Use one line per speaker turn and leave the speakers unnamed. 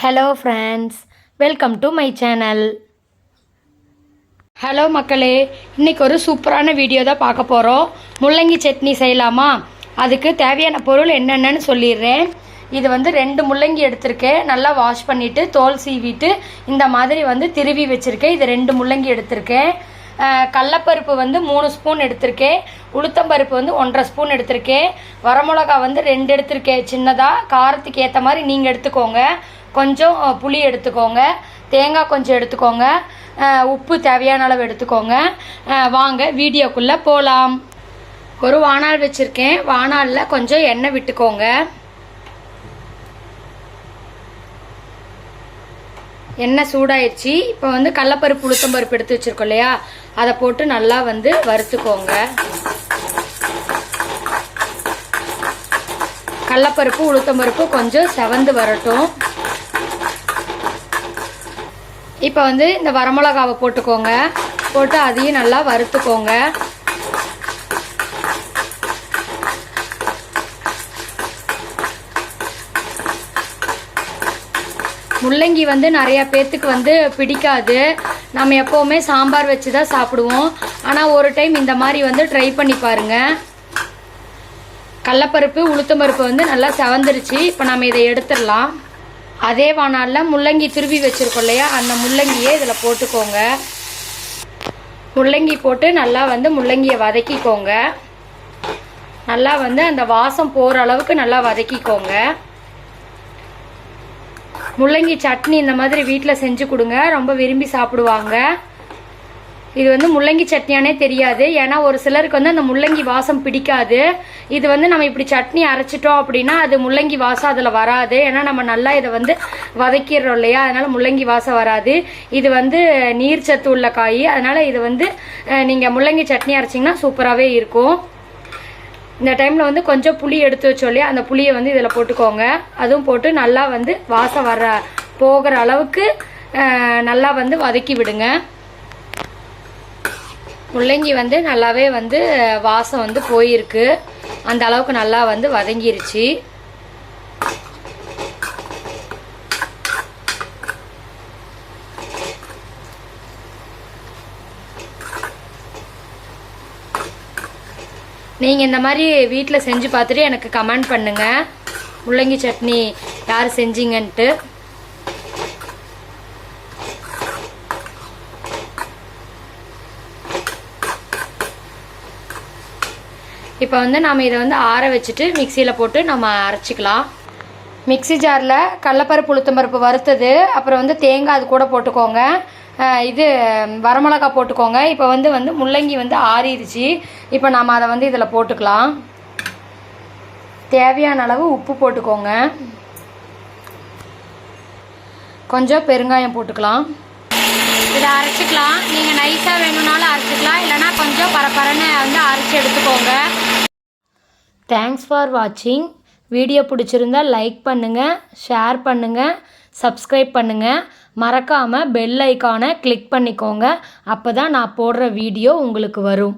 Hello friends welcome to my channel hello மக்களே. இன்னைக்கு ஒரு சூப்பரான வீடியோ தான் பார்க்க போகிறோம் முள்ளங்கி சட்னி செய்யலாமா? அதுக்கு தேவையான பொருள் என்னென்னு சொல்லிடுறேன். இது வந்து ரெண்டு முள்ளங்கி எடுத்திருக்கேன். நல்லா வாஷ் பண்ணிவிட்டு தோல் சீவிட்டு இந்த மாதிரி வந்து திருவி வச்சுருக்கேன். இது ரெண்டு முள்ளங்கி எடுத்திருக்கேன். கடலப்பருப்பு வந்து மூணு ஸ்பூன் எடுத்திருக்கேன். உளுத்தம்பருப்பு வந்து ஒன்றரை ஸ்பூன் எடுத்திருக்கேன். வரமிளகா வந்து ரெண்டு எடுத்திருக்கேன். சின்னதாக காரத்துக்கு ஏற்ற மாதிரி நீங்கள் எடுத்துக்கோங்க. கொஞ்சம் புளி எடுத்துக்கோங்க. தேங்காய் கொஞ்சம் எடுத்துக்கோங்க. உப்பு தேவையான அளவு எடுத்துக்கோங்க. வாங்க வீடியோக்குள்ளே போகலாம் ஒரு வானால் வச்சுருக்கேன். வானாலில் கொஞ்சம் எண்ணெய் விட்டுக்கோங்க. எண்ணெய் சூடாயிடுச்சு. இப்போ வந்து கடலப்பருப்பு உளுத்தம்பருப்பு எடுத்து வச்சிருக்கோம் இல்லையா? அதை போட்டு நல்லா வந்து வறுத்துக்கோங்க. கடலப்பருப்பு உளுத்தம்பருப்பு கொஞ்சம் செவந்து வரட்டும். இப்போ வந்து இந்த வரமிளகாவை போட்டுக்கோங்க. போட்டு அதையும் நல்லா வறுத்துக்கோங்க. முள்ளங்கி வந்து நிறைய பேர்த்துக்கு வந்து பிடிக்காது. நம்ம எப்போவுமே சாம்பார் வச்சு தான் சாப்பிடுவோம். ஆனால் ஒரு டைம் இந்த மாதிரி வந்து ட்ரை பண்ணி பாருங்க. கடலப்பருப்பு உளுத்தம்பருப்பு வந்து நல்லா செவந்துருச்சு. இப்போ நம்ம இதை எடுத்துடலாம். அதே வானாலில் முள்ளங்கி துருவி வச்சுருக்கோம் இல்லையா? அந்த முள்ளங்கியை இதில் போட்டுக்கோங்க. முள்ளங்கி போட்டு நல்லா வந்து முள்ளங்கியை வதக்கிக்கோங்க. நல்லா வந்து அந்த வாசம் போகிற அளவுக்கு நல்லா வதக்கிக்கோங்க. முள்ளங்கி சட்னி இந்த மாதிரி வீட்டில் செஞ்சு கொடுங்க. ரொம்ப விரும்பி சாப்பிடுவாங்க. இது வந்து முள்ளங்கி சட்னியானே தெரியாது. ஏன்னா ஒரு சிலருக்கு வந்து அந்த முள்ளங்கி வாசம் பிடிக்காது. இது வந்து நம்ம இப்படி சட்னி அரைச்சிட்டோம் அப்படின்னா அது முள்ளங்கி வாசம் அதில் வராது. ஏன்னா நம்ம நல்லா இதை வந்து வதக்கிடுறோம் இல்லையா? அதனால முள்ளங்கி வாசம் வராது. இது வந்து நீர் சத்து உள்ள காய். அதனால இது வந்து நீங்கள் முள்ளங்கி சட்னி அரைச்சிங்கன்னா சூப்பராகவே இருக்கும். இந்த டைமில் வந்து கொஞ்சம் புளி எடுத்து வச்சோம் அந்த புளியை வந்து இதில் போட்டுக்கோங்க. அதுவும் போட்டு நல்லா வந்து வாசம் வர போகிற அளவுக்கு நல்லா வந்து வதக்கி விடுங்க. முள்ளங்கி வந்து நல்லாவே வந்து வாசம் வந்து போயிருக்கு. அந்த அளவுக்கு நல்லா வந்து வதங்கிருச்சு. நீங்கள் இந்த மாதிரி வீட்டில் செஞ்சு பார்த்துட்டு எனக்கு கமெண்ட் பண்ணுங்கள் முள்ளங்கி சட்னி யார் செஞ்சீங்கன்ட்டு. இப்போ வந்து நம்ம இதை வந்து ஆற வச்சுட்டு மிக்சியில் போட்டு நம்ம அரைச்சிக்கலாம். மிக்ஸி ஜாரில் கடலப்பருப்பு உளுத்தம்பருப்பு வறுத்தது அப்புறம் வந்து தேங்காய் அது கூட போட்டுக்கோங்க. இது வரமிளகா போட்டுக்கோங்க. இப்போ வந்து வந்து முள்ளங்கி வந்து ஆறிடுச்சு. இப்போ நம்ம அதை வந்து இதில் போட்டுக்கலாம். தேவையான அளவு உப்பு போட்டுக்கோங்க. கொஞ்சம் பெருங்காயம் போட்டுக்கலாம். இதை அரைச்சிக்கலாம். நீங்கள் நைஸாக வேணும்னாலும் அரைச்சிக்கலாம். இல்லைனா கொஞ்சம் பரப்பரன்னு வந்து அரைச்சி எடுத்துக்கோங்க. தேங்க்ஸ் ஃபார் வாட்சிங் வீடியோ பிடிச்சிருந்தா லைக் பண்ணுங்கள் ஷேர் பண்ணுங்கள் சப்ஸ்கிரைப் பண்ணுங்கள் மறக்காமல் பெல் ஐக்கானை கிளிக் பண்ணிக்கோங்க. அப்போ தான் நான் போடுற வீடியோ உங்களுக்கு வரும்.